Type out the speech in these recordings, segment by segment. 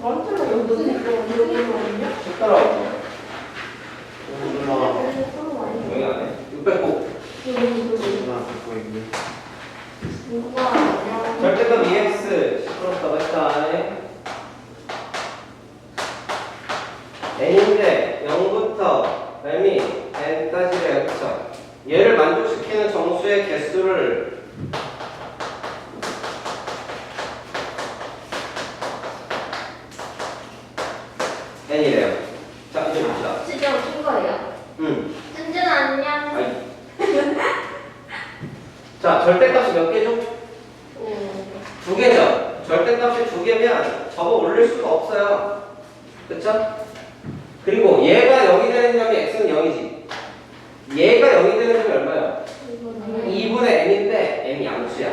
저한테는 연습했고 이거거든요. 색깔하고 올라 여기 안에? 609 올라 갖고 있네. 절대값 EX 시끄럽다고 했다 n인데 0부터 m이 n까지래요 그쵸? 얘를 만족시키는 정수의 개수를 n이래요 자 이제 봅시다 진짜 웃긴 거예요? 음. 든든 안녕. 아니. 자 절대값이 몇 개죠? 두 개죠. 절대값이 두 개면 접어 올릴 수가 없어요. 그쵸? 그리고 얘가 0이 되는 점이 x는 0이지. 얘가 0이 되는 점이 얼마야? 2분의 n인데 n이 양수야.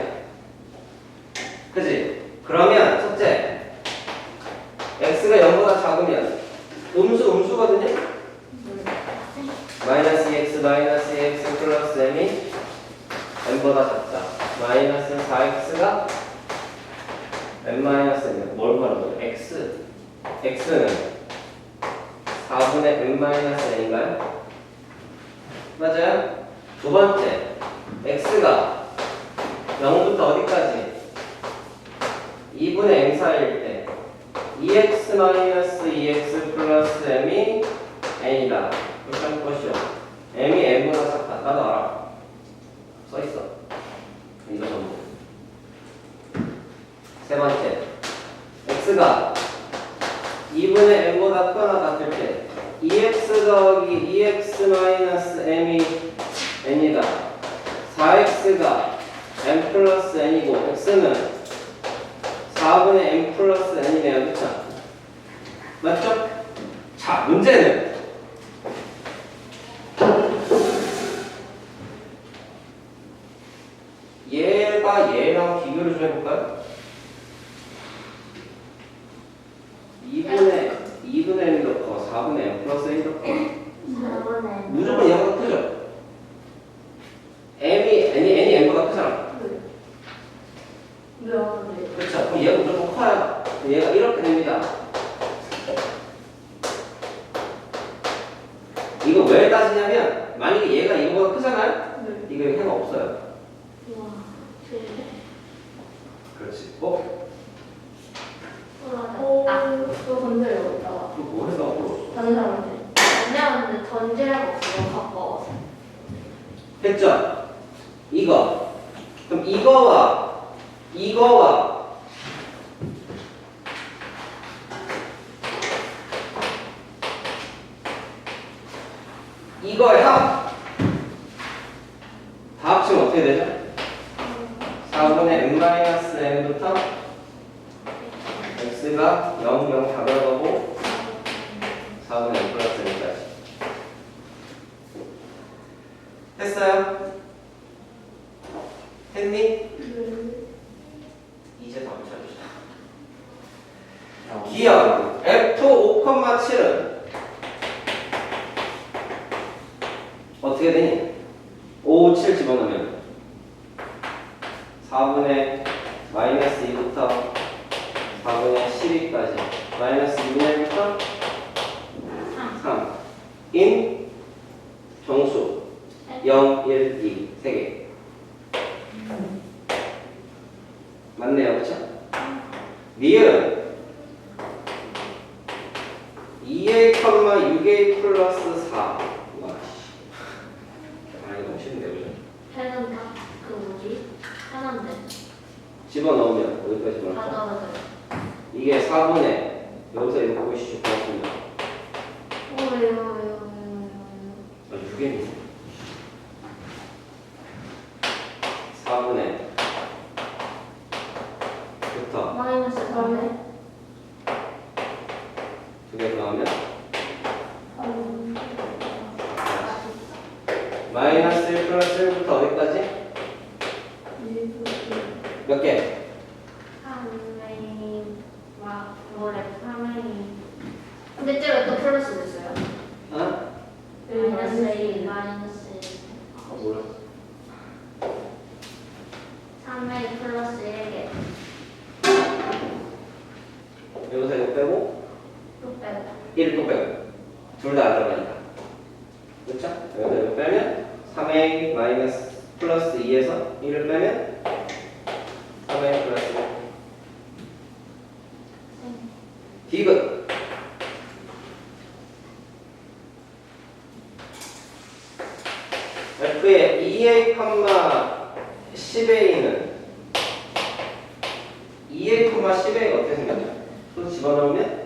그지? 그러면 첫째, x가 0보다 작으면 음수 음수거든요? 마이너스 2x 마이너스 2x 플러스 m이 m보다 작다. 마이너스 4x가 m 마이너스 뭘 말하는 거야? x x는 4분의 m 마이너스 n인가요? 맞아요? 두 번째 x가 0부터 어디까지? 2분의 m 사이일 때 2x 마이너스 2x 플러스 m이 n이다. 할 것이요. m이 n보다 작다. 나도 알아. 써 있어. 이거 전부. 세 번째, x가 2분의 m보다 크거나 같을 때 2x 더하기 2x 마이너스 m이 n이다. 4x가 m 플러스 n이고 x는 4분의 m 플러스 n이네요. 그쵸? 맞죠? 자, 문제는 179. 아, 어, 또 던져요, 이따가. 그럼 뭐 했다고? 던져는데. 던져는데 던지라고 없어서 바꿔. 됐죠? 이거. 그럼 이거와 이거와 했어요? 했니? 이제 답을 찾으시다. 기억 F5,7은 어떻게 되니? 5, 7 집어넣으면 4분의 마이너스 2부터 4분의 12까지 마이너스 6분의부터 3 인 정수 0, 1, 2, 3개 맞네요, 그렇죠? 리을은 2a, 6a 플러스 4 와, 씨. 아, 이거 너무 싫은데, 그죠? 해는 다그 뭐지? 하나인데 집어넣으면 어디까지 다 넣을까? 넣어줘요. 이게 4분의 여기서 이거 보이시죠? 고맙습니다 왜요 10a, 10a는 2a, 10a가 어떻게 생겼냐? 또 집어넣으면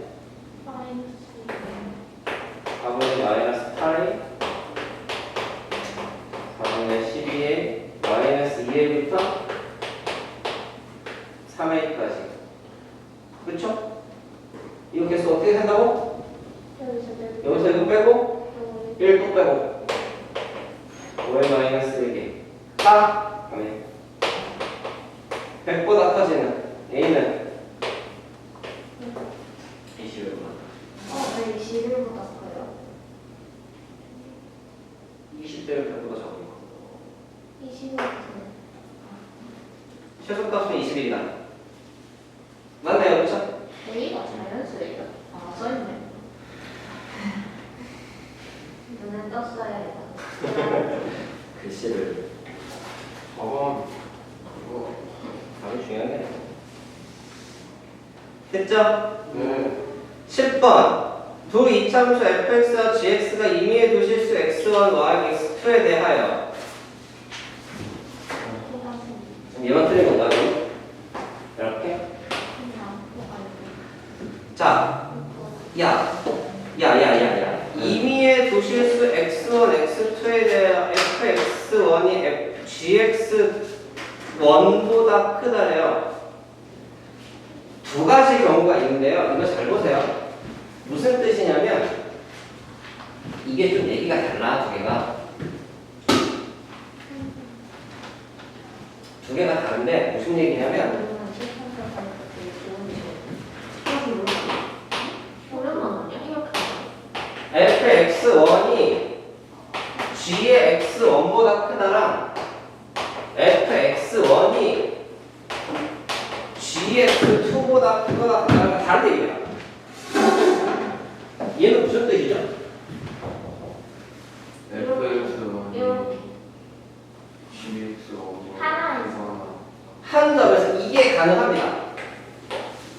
20대를 100보다 적은 거 21보다 최소값은 21이다 맞나요 그렇죠? A가 자연수예요. 아, 써있네. 눈에 떴어야 해요. 글씨를 저건 그거 답이 중요하네 됐죠? 네 10번 두 이참수 fx와 gx가 임의의 두 실수 x1, y, x2에 대하여 얘만 틀린 건가 요? 이렇게 자, 야, 야, 야, 야, 야. 임의의 두 실수 x1, x2에 대하여 fx1이 gx1보다 크다래요. 두 가지 경우가 있는데요. 이거 잘 보세요. 무슨 뜻이냐면 이게 좀 얘기가 달라 두 개가 두 개가 다른데 무슨 얘기냐면 오랜만 아니야? 이렇게 fx1이 g의 x1보다 크다랑 fx1이 gx2보다 크거나 크다랑 다른 얘기야. 얘는 무슨 뜻이죠? FX1 이렇게 12X 하나에서. 한 점에서 이게 가능합니다.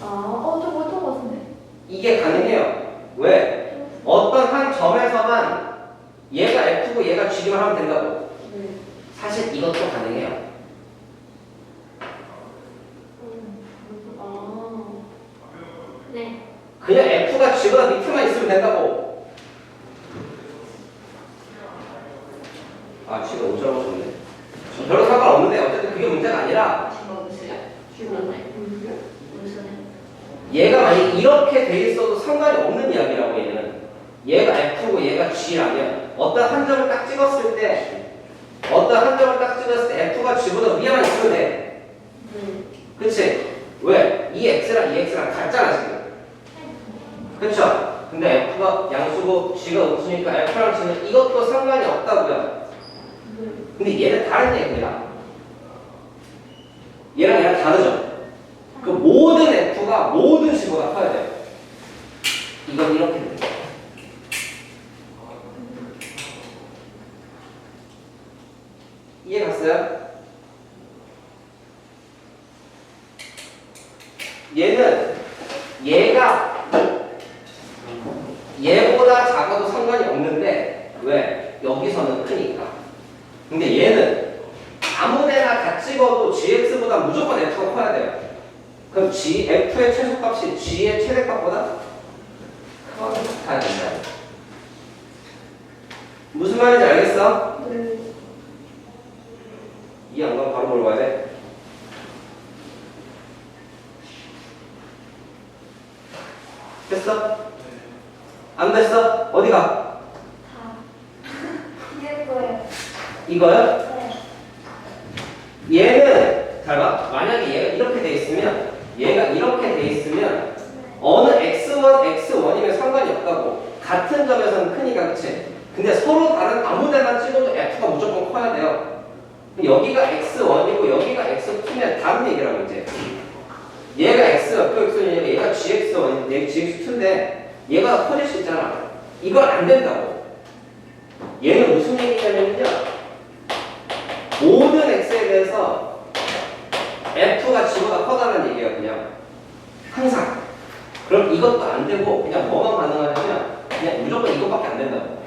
아, 어, 저거 저거 같은데. 이게 가능해요. 왜? 어떤 한 점에서만 얘가 f고 얘가 g만 하면 된다고. 네. 사실 이것도 가능해요. 아, 네. 그냥 f가 g보다 밑에만 있으면 된다고. 아, g가 5점 없었네. 별로 상관없는데 어쨌든 그게 문제가 아니라 얘가 만약 이렇게 돼 있어도 상관이 없는 이야기라고 얘는. 얘가 f고 얘가 g라면 어떤 한 점을 딱 찍었을 때 어떤 한 점을 딱 찍었을 때 f가 g보다 위에만 있으면 돼. 네. 그치? 왜? 이 x랑 이 x랑 같잖아 지금. 그쵸? 근데 f가 양수고 g가 음수니까 f랑 g는 이것도 상관이 없다고요. 네. 근데 얘는 다른 얘기입니다. 얘랑 얘랑 다르죠? 그 모든 f가 모든 g보다 커야 돼요. 이건 이렇게 돼요. 이해 갔어요? 얘는 얘가 얘보다 작아도 상관이 없는데 왜? 여기서는 크니까. 근데 얘는 아무데나 다 찍어도 gx보다 무조건 f가 커야 돼요. 그럼 g, f의 최소값이 g의 최대값보다 커야 된다. 무슨 말인지 알겠어? 네. 이 안감 바로 물어봐야 돼. 됐어? 안 됐어? 어디가? 다. 이럴 거예요. 이거요? 네. 얘는 잘 봐. 만약에 얘가 이렇게 돼 있으면 얘가 이렇게 돼 있으면 어느 x1, x1이면 상관이 없다고. 같은 점에서는 크니까 그치? 근데 서로 다른 아무 데나 찍어도 f가 무조건 커야 돼요. 그럼 여기가 x1이고 여기가 x2면 다른 얘기라고 이제. 얘가 x가 표 얘가 gx1인데 얘가 gx2인데 얘가 커질 수 있잖아. 이건 안 된다고. 얘는 무슨 얘기냐면요. 모든 x에 대해서 f가 지보다 커다란 얘기야 그냥 항상. 그럼 이것도 안 되고 그냥 뭐만 가능하냐면 그냥 무조건 이것밖에 안 된다고.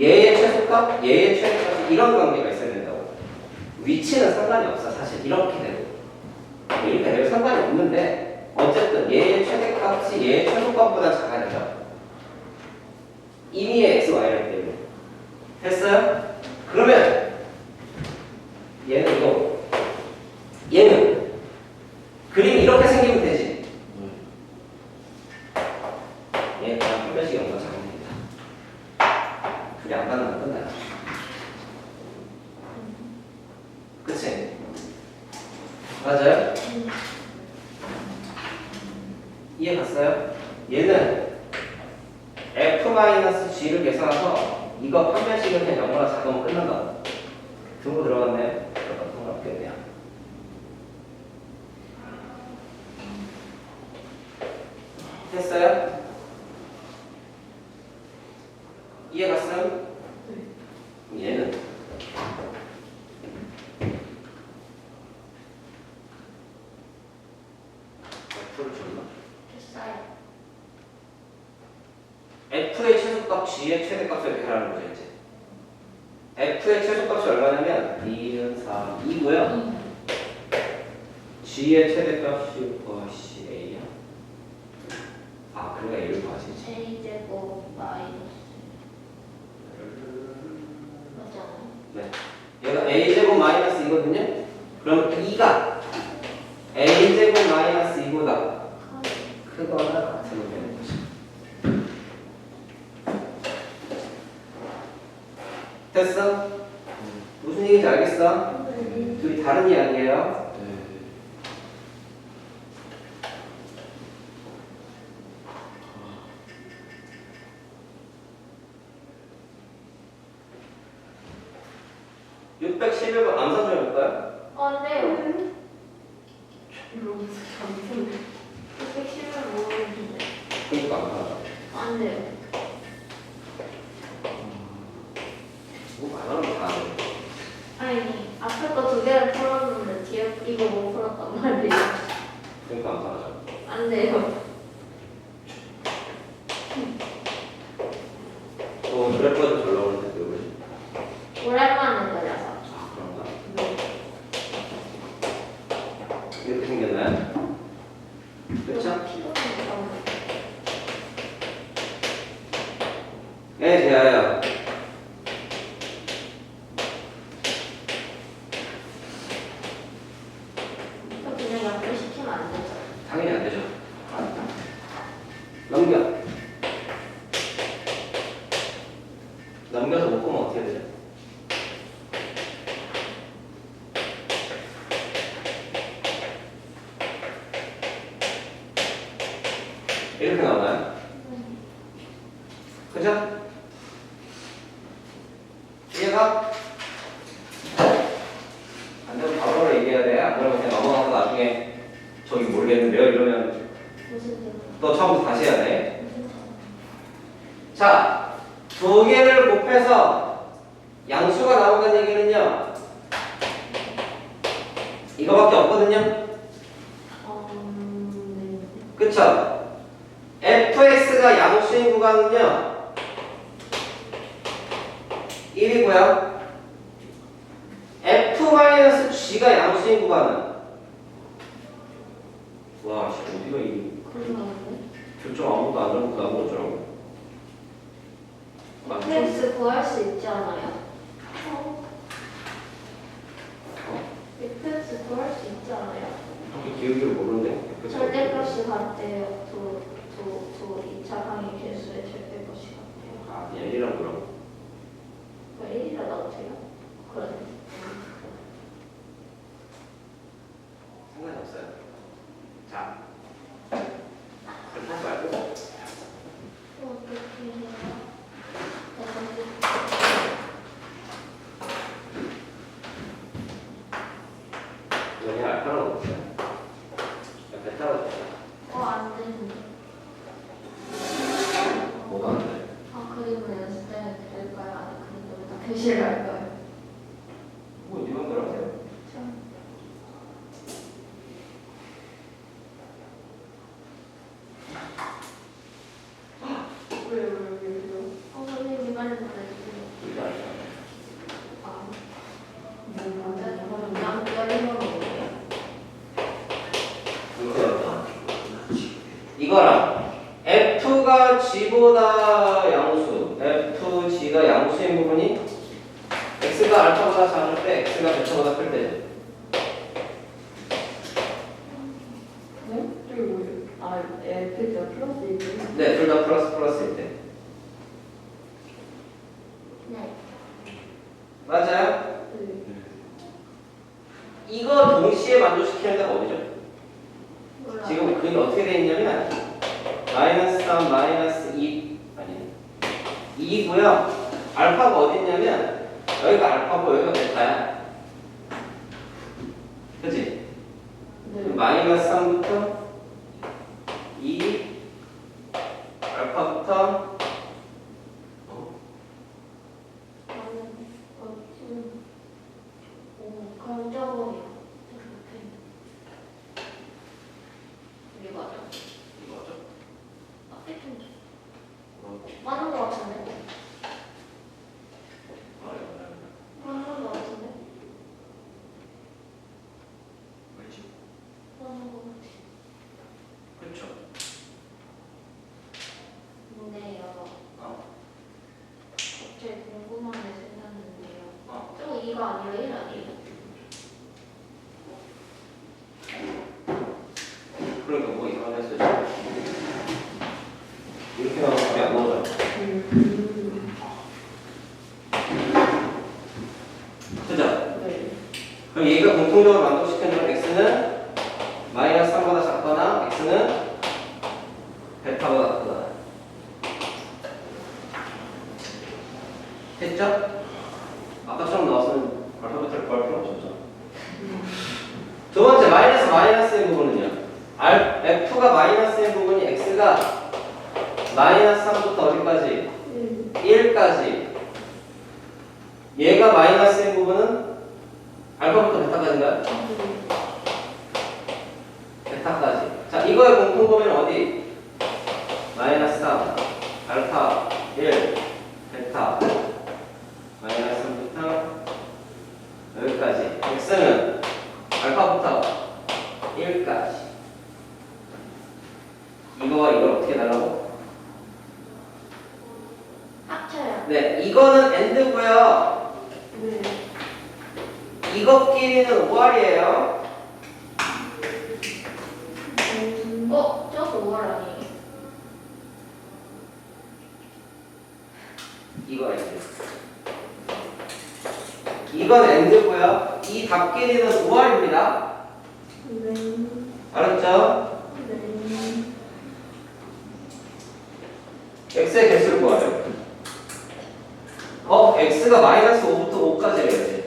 얘의 최소값, 얘의 최소값 이런 관계가 있어야 된다고. 위치는 상관이 없어 사실 이렇게 되고 이렇게 되면 상관이 없는데 어쨌든 얘의 최대값이 얘의 최소값보다 작아야 된다. 임의의 x, y를 때문에 됐어요? 그러면 얘는 이거 얘는 그림이 이렇게 생기면 되지. 얘 그냥 한 변씩 연관 작으면 됩니다. 그게 안 가능한 끝나요. 그치? 맞아요? 이해 갔어요? 얘는 f-g를 계산해서 이거 판별식을 그냥 영어로 작으면 끝난다. 등고 들어갔네. 들어가 상관없겠네요. 됐어요? 이해 갔어요? 얘는 F를 줬나? 됐어요. F의 최소값, G의 최대값을 하라는 거죠, 이제. F의 최소값이 얼마냐면 2는 4, 2고요. G의 최대값이 무엇이 A야? 아, 그러니까 A를 구하시지. A 제곱 마이너스 맞아. 얘가 A제곱 마이너스 2거든요? 그럼 2가 A제곱 마이너스 2보다 크거나 같으면 되는 거죠. 됐어? 무슨 얘기인지 알겠어? 둘이 다른 이야기예요. 네. 611번 암산 좀 해볼까요? 안 돼요. 이러면서 잠시만. 110은 모르겠는데. 그러니까 암산. 안 돼요. 뭐안 하면 다 안 돼. 아니, 앞에 거 두 개를 풀었는데 뒤에 이거 못 풀었단 말이에요. 그러니까 암산하자. 안 돼요. 어, 그래프가 잘 나오는데, 그러면. 오랜만에 그려서. 아, 그런가? 네. 이렇게 생겼나요? 그렇죠? 피곤해서. 네, 대하여. 또 그냥 연결시키면 안 되죠. 당연히 안 되죠. 넘겨. 넘겨서 못 보면 어떻게 되죠? 이렇게 나오나요? 그죠? 이해가? 안 되면 바로 얘기해야 돼. 안 그러면 그냥 넘어가서 나중에 저기 모르겠는데요. 이러면 무슨 일? 또 처음부터 다시 해야 돼. 무슨 일? 자, 두 개를 곱해서 양수가 나온다는 얘기는요. 이거밖에 없거든요. 어, 네. 그쵸? fx가 양수인 구간은요. 1이고요. F-g가 양수인 구간은 와, 씨, 어디가 이? 결정 아무것도 안 나고 어쩌라고. 맞죠? fx 구할 수 있지 않아요? fx 구할 수 있지 않아요? 그렇게 기억을 모르는데. 그쵸? 절대값이 같대요. 두, 두, 두 2차 항의 개수의 절대값이 같대요. 아, 그냥 1이라고 그러고. 왜 1이라 나오세요? 그 래. 상관이 없어요. 자, 그렇게 하지 말고. 어떻게 이거랑 F가 G보다 양수, FG가 양수인 부분이 X가 알파보다 작을 때 X가 베타보다 클 때. 마이너스의 부분이 x가 마이너스 3부터 어디까지? 1까지 얘가 마이너스의 부분은 알파부터 베타까지인가요? 베타까지 자 이거의 공통 범위는 어디? 마이너스 3 알파 1 베타 마이너스 3부터 여기까지 x는 알파부터 1까지 이거와 이걸 어떻게 달라고? 합쳐요. 네, 이거는 엔드고요. 네. 이것끼리는 5알이에요. 이거 엔드. 이건 엔드고요. 이 답끼리는 5알입니다. 네. 알았죠? x의 개수를 구하죠. 어? x가 마이너스 5부터 5까지래요.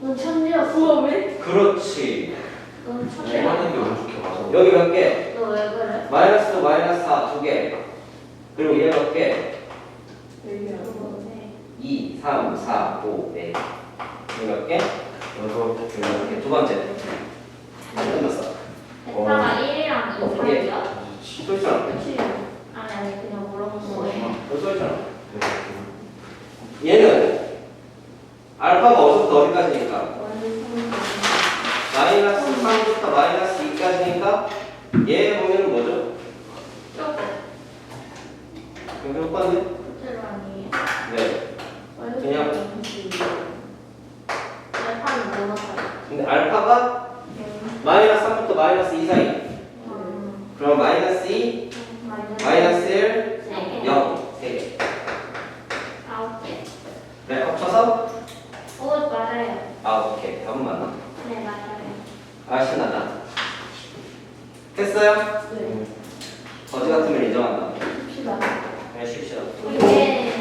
넌. 우와 왜? 그렇지. 넌 천재야. 하는 게운 좋게 맞아. 여기 몇 개? 너 왜 그래? 마이너스 마이너스 4 두 개. 그리고 얘 몇 개? 여기야. 너네. 2, 3, 4, 5, 4. 여기 몇 개? 여섯 개. 두 번째. 끝났어. 베타가 1이랑 2 사이야? 또 있잖아. 그치? 아니 아니 그냥 물어본 거네. 또 있잖아. 얘는 알파가 어디부터 어디까지니까? 마이너스 3부터 마이너스 2까지니까 얘 보면 뭐죠? 이거 똑같네? 그대로 아니에요? 네. 그냥. 근데 알파가 마이너스 3부터 마이너스 2 사이. 음, 그럼 마이너스 2, 마이너스 마이너스 1, 세 개. 0. 3개. 아홉 개. 네, 합쳐서? 오 맞아요. 아, 오케이. 답은 맞나? 네 맞아요. 아, 신나다. 됐어요? 네. 거지 같으면 인정한다. 봅시다. 네, 쉽시다. 이게